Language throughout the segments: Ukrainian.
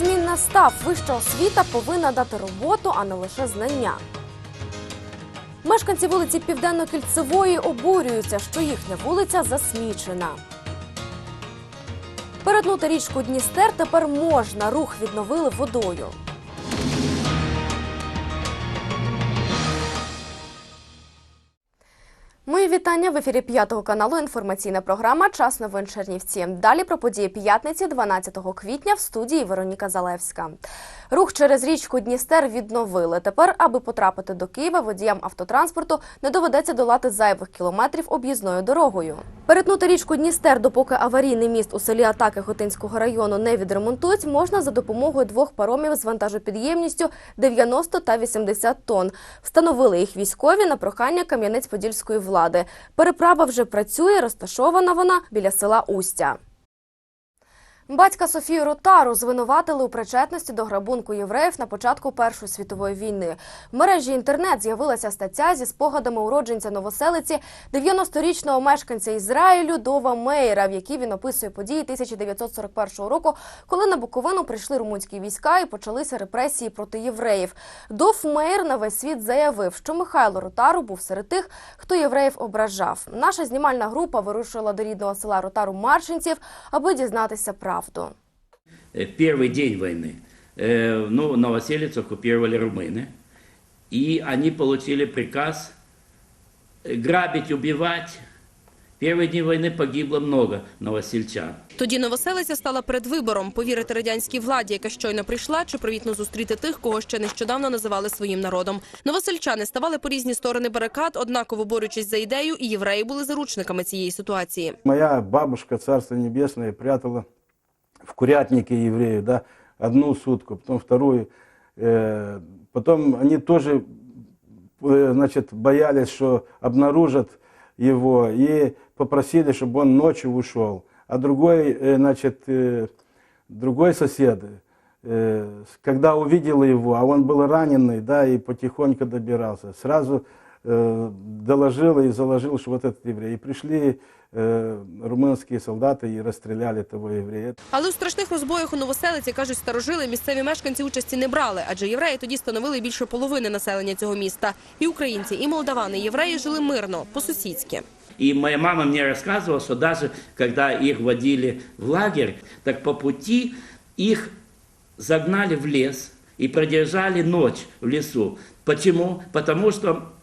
змін настав. Вища освіта повинна дати роботу, а не лише знання. Мешканці вулиці Південно-Кільцевої обурюються, що їхня вулиця засмічена. Перетнути річку Дністер тепер можна. Рух відновили водою. Вітання в ефірі п'ятого каналу. Інформаційна програма Час новин Чернівці. Далі про події п'ятниці, 12 квітня, в студії Вероніка Залевська. Рух через річку Дністер відновили. Тепер, аби потрапити до Києва, водіям автотранспорту не доведеться долати зайвих кілометрів об'їзною дорогою. Перетнути річку Дністер, допоки аварійний міст у селі Атаки Хотинського району не відремонтують, можна за допомогою двох паромів з вантажопідємністю 90 та 80 тонн. Встановили їх військові на прохання Кам'янець-Подільської влади. Переправа вже працює, розташована вона біля села Устя. Батька Софію Ротару звинуватили у причетності до грабунку євреїв на початку Першої світової війни. В мережі інтернет з'явилася стаття зі спогадами уродженця новоселиці 90-річного мешканця Ізраїлю Дова Мейера, в якій він описує події 1941 року, коли на Буковину прийшли румунські війська і почалися репресії проти євреїв. Дов Мейер на весь світ заявив, що Михайло Ротару був серед тих, хто євреїв ображав. Наша знімальна група вирушила до рідного села Ротару Маршинців, аби дізнатися правду Э, первый день войны, э, ну, Новоселец оккупировали румыны, и они получили приказ э, грабить, убивать. В первые дни войны погибло много новосельчан. Тоді новоселиця стала перед вибором – повірити радянській владі, яка щойно прийшла, чи привітно зустріти тих, кого ще нещодавно називали своїм народом. Новосельчани ставали по різні сторони барикад, однаково борючись за ідею, і євреї були заручниками цієї ситуації. Моя бабушка, Царство Небесное, прятала в курятнике евреев, да, одну сутку, потом вторую. Э, Потом они тоже, э, значит, боялись, что обнаружат его, и попросили, чтобы он ночью ушел. А другой, э, значит, другой сосед, когда увидел его, а он был раненый, да, и потихоньку добирался, сразу э, доложил и заложил, что вот этот еврей. И пришли э, румынские солдаты и расстреляли того еврея. Але у страшних розбоях у новоселиці, кажуть старожили, місцеві мешканці участі не брали, адже євреї тоді становили більше половини населення цього міста. І українці, і молдавани, і євреї жили мирно, по-сусідськи. И моя мама мне рассказывала, что даже когда их водили в лагерь, так по пути их загнали в лес и продержали ночь в лесу. Почему? Потому что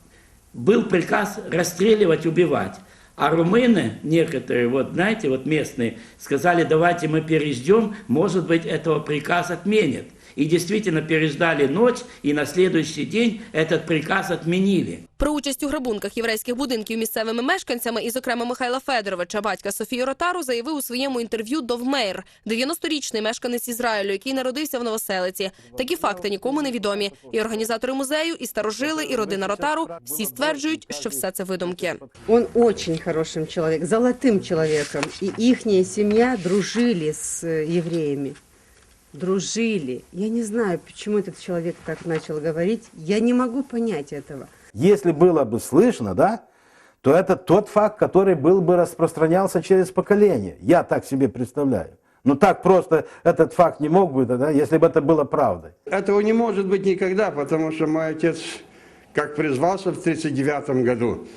был приказ расстреливать, убивать. А румыны, некоторые, вот знаете, вот местные, сказали, давайте мы переждем, может быть, этого приказ отменят. И действительно переждали ночь, и на следующий день этот приказ отменили. Про участь у грабунках єврейських будинків місцевими мешканцями і, зокрема, Михайла Федоровича, батька Софії Ротару, заявив у своєму інтерв'ю Довмейр, 90-річний мешканець Ізраїлю, який народився в новоселиці. Такі факти нікому не відомі. І організатори музею, і старожили, і родина Ротару всі стверджують, що все це видумки. Он очень хорошим человек, золотым человеком. И ихняя семья дружили с э, евреями. Дружили. Я не знаю, почему этот человек так начал говорить. Я не могу понять этого. Если было бы слышно, да, то это тот факт, который был бы распространялся через поколение. Я так себе представляю. Но так просто этот факт не мог бы, да, если бы это было правдой. Этого не может быть никогда, потому что мой отец, как призвался в 1939 году,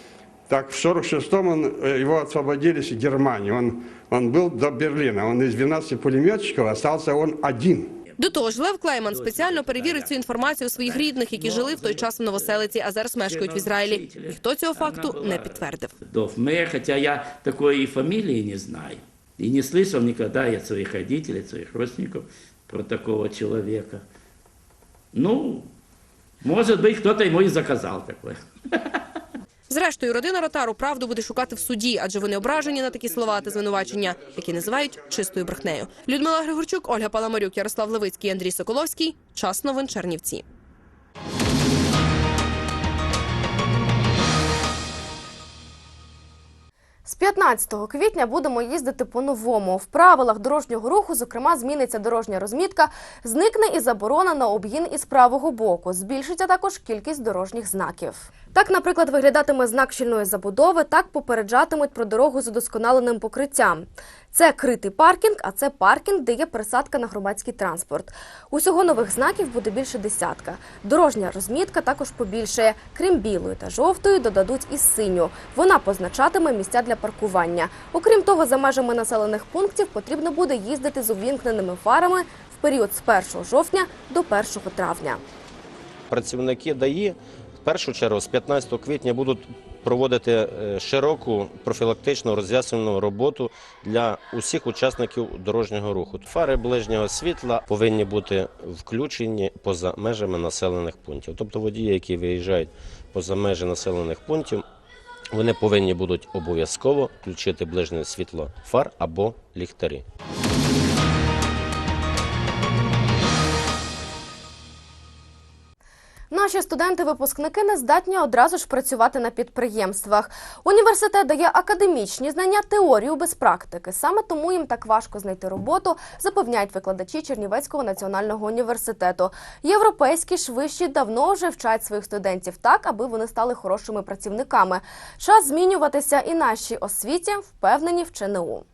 так в 1946-м он, э, его освободили с Германии. Он, он был до Берлина. Он из 12 пулеметчиков остался он один. До того ж, Лев Клейман спеціально перевірив цю інформацію у своїх рідних, які жили в той час в новоселиці, а зараз мешкають в Ізраїлі. Ніхто цього факту не підтвердив. Дов Мэр, хотя я такой и фамилии не знаю. И не слышал никогда я от своих родителей, от своих родственников про такого человека. Ну, может быть, кто-то ему и заказал такое. Зрештою, родина Ротару правду буде шукати в суді, адже вони ображені на такі слова та звинувачення, які називають чистою брехнею. Людмила Григорчук, Ольга Паламарюк, Ярослав Левицький, Андрій Соколовський. Час новин Чернівці. З 15 квітня будемо їздити по-новому. В правилах дорожнього руху, зокрема, зміниться дорожня розмітка, зникне і заборона на об'їн із правого боку. Збільшиться також кількість дорожніх знаків. Так, наприклад, виглядатиме знак щільної забудови, так попереджатимуть про дорогу з удосконаленим покриттям. Це критий паркінг, а це паркінг, де є пересадка на громадський транспорт. Усього нових знаків буде більше десятка. Дорожня розмітка також побільшає. Крім білої та жовтої, додадуть і синю. Вона позначатиме місця для паркування. Окрім того, за межами населених пунктів потрібно буде їздити з увімкненими фарами в період з 1 жовтня до 1 травня. Працівники ДАІ першу чергу з 15 квітня будуть проводити е, широку профілактичну роз'яснювальну роботу для усіх учасників дорожнього руху. Фари ближнього світла повинні бути включені поза межами населених пунктів. Тобто водії, які виїжджають поза межі населених пунктів, вони повинні будуть обов'язково включити ближнє світло фар або ліхтарі. Наші студенти-випускники не здатні одразу ж працювати на підприємствах. Університет дає академічні знання, теорію без практики. Саме тому їм так важко знайти роботу, запевняють викладачі Чернівецького національного університету. Європейські ж виші давно вже вчать своїх студентів так, аби вони стали хорошими працівниками. Час змінюватися і нашій освіті впевнені в ЧНУ.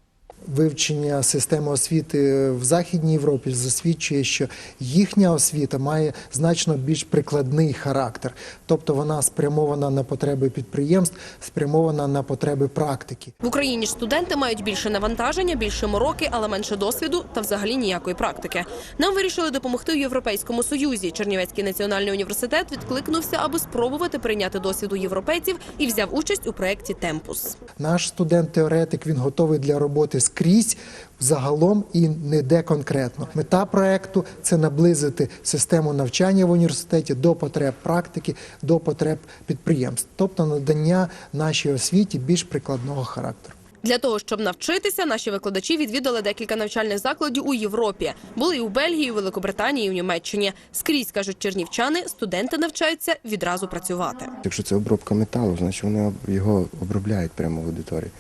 Вивчення системи освіти в Західній Європі засвідчує, що їхня освіта має значно більш прикладний характер, тобто вона спрямована на потреби підприємств, спрямована на потреби практики. В Україні ж студенти мають більше навантаження, більше мороки, але менше досвіду та взагалі ніякої практики. Нам вирішили допомогти у Європейському Союзі. Чернівецький національний університет відкликнувся, аби спробувати прийняти досвіду європейців і взяв участь у проєкті Темпус. Наш студент-теоретик він готовий для роботи скрізь. Загалом і не де конкретно мета проекту це наблизити систему навчання в університеті до потреб практики, до потреб підприємств, тобто надання нашій освіті більш прикладного характеру. Для того щоб навчитися, наші викладачі відвідали декілька навчальних закладів у Європі. Були і у Бельгії, і у Великобританії, і у Німеччині. Скрізь кажуть чернівчани, студенти навчаються відразу працювати. Якщо це обробка металу, значить вони його обробляють прямо в аудиторії.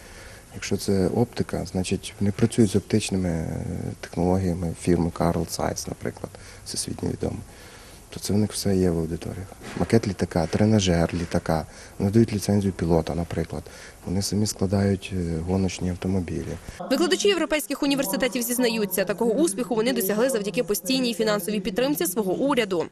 Якщо це оптика, значить вони працюють з оптичними е, технологіями фірми Carl Zeiss, наприклад, всесвітньо відомо. То це в них все є в аудиторіях. Макет літака, тренажер літака, вони дають ліцензію пілота, наприклад. Вони самі складають е, гоночні автомобілі. Викладачі європейських університетів зізнаються, такого успіху вони досягли завдяки постійній фінансовій підтримці свого уряду.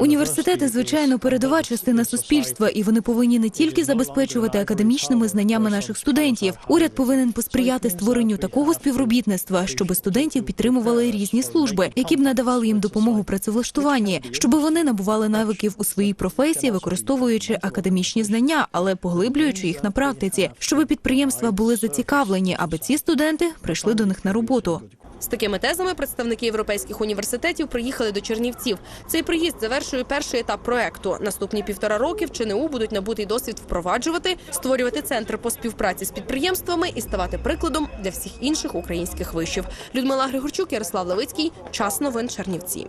Університети, звичайно, передова частина суспільства, і вони повинні не тільки забезпечувати академічними знаннями наших студентів. Уряд повинен посприяти створенню такого співробітництва, щоб студентів підтримували різні служби, які б надавали їм допомогу працевлаштуванні, щоб вони набували навиків у своїй професії, використовуючи академічні знання, але поглиблюючи їх на практиці, щоб підприємства були зацікавлені, аби ці студенти прийшли до них на роботу. З такими тезами представники європейських університетів приїхали до Чернівців. Цей приїзд завершує перший етап проекту. Наступні півтора роки в ЧНУ будуть набутий досвід впроваджувати, створювати центр по співпраці з підприємствами і ставати прикладом для всіх інших українських вишів. Людмила Григорчук, Ярослав Левицький. Час новин Чернівці.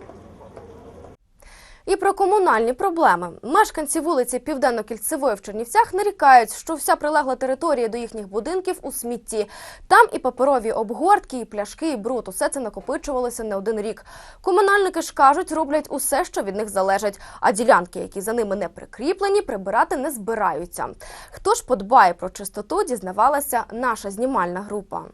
І про комунальні проблеми. Мешканці вулиці Південно-Кільцевої в Чернівцях нарікають, що вся прилегла територія до їхніх будинків у смітті. Там і паперові обгортки, і пляшки, і бруд. Усе це накопичувалося не один рік. Комунальники ж кажуть, роблять усе, що від них залежить. А ділянки, які за ними не прикріплені, прибирати не збираються. Хто ж подбає про чистоту, дізнавалася наша знімальна група.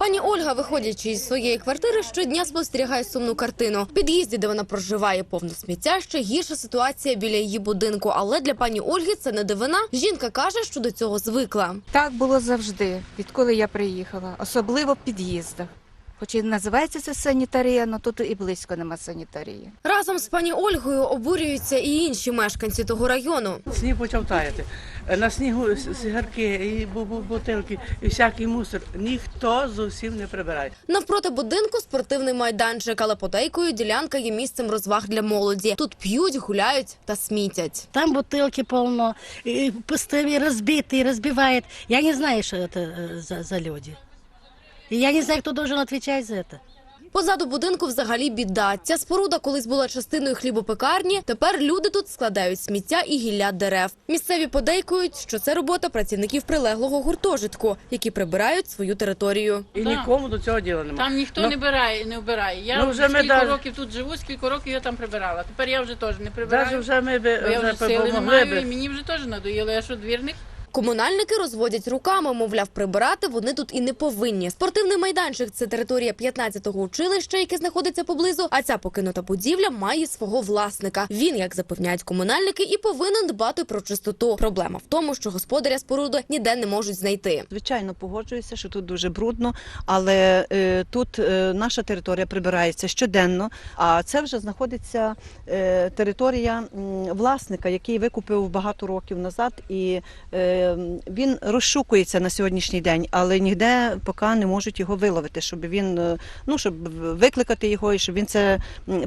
Пані Ольга, виходячи із своєї квартири, щодня спостерігає сумну картину. В під'їзді, де вона проживає, повно сміття, ще гірша ситуація біля її будинку. Але для пані Ольги це не дивина. Жінка каже, що до цього звикла. Так було завжди, відколи я приїхала, особливо в під'їздах. Хоч і називається це санітарія, але тут і близько нема санітарії. Разом з пані Ольгою обурюються і інші мешканці того району. Сніг почав таяти. На снігу с- сигарки, і бу- бу- бутилки, і всякий мусор. Ніхто зовсім не прибирає. Навпроти будинку спортивний майданчик, але подейкою ділянка є місцем розваг для молоді. Тут п'ють, гуляють та смітять. Там бутылки полно, и пустыми разбитые, разбивает. Я не знаю, что это э, за, за люди. И я не знаю, кто должен отвечать за это. Позаду будинку взагалі біда. Ця споруда колись була частиною хлібопекарні. Тепер люди тут складають сміття і гілля дерев. Місцеві подейкують, що це робота працівників прилеглого гуртожитку, які прибирають свою територію. І нікому до цього діла немає. Там ніхто Ну, не бирає, не вбирає. Я ну, вже вже ми скільки даже- років тут живу, скільки років я там прибирала. Тепер я вже теж не прибираю. Навіть вже ми би я вже вже сили не маю, і би. мені вже теж надоїло. Я що, двірник? Комунальники розводять руками, мовляв, прибирати вони тут і не повинні. Спортивний майданчик це територія 15-го училища, яке знаходиться поблизу. А ця покинута будівля має свого власника. Він, як запевняють комунальники, і повинен дбати про чистоту. Проблема в тому, що господаря споруди ніде не можуть знайти. Звичайно, погоджуюся, що тут дуже брудно, але е, тут е, наша територія прибирається щоденно. А це вже знаходиться е, територія власника, який викупив багато років назад, і е, він розшукується на сьогоднішній день, але ніде поки не можуть його виловити, щоб він е, ну щоб викликати його і щоб він це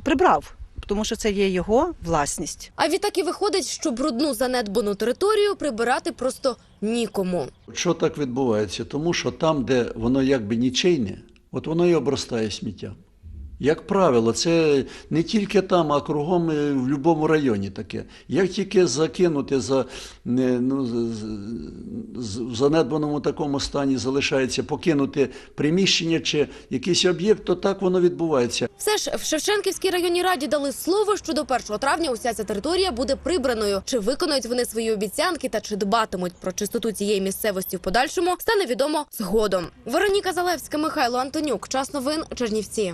прибрав, тому що це є його власність. А відтак і виходить, що брудну занедбану територію прибирати просто нікому. Що так відбувається? Тому що там, де воно якби нічейне, от воно і обростає сміттям. Як правило, це не тільки там, а кругом в будь-якому районі таке. Як тільки закинути за ну, в занедбаному такому стані залишається покинути приміщення чи якийсь об'єкт, то так воно відбувається. Все ж в Шевченківській районній раді дали слово, що до 1 травня уся ця територія буде прибраною. Чи виконають вони свої обіцянки та чи дбатимуть про чистоту цієї місцевості в подальшому, стане відомо згодом. Вероніка Залевська, Михайло Антонюк. Час новин Чернівці.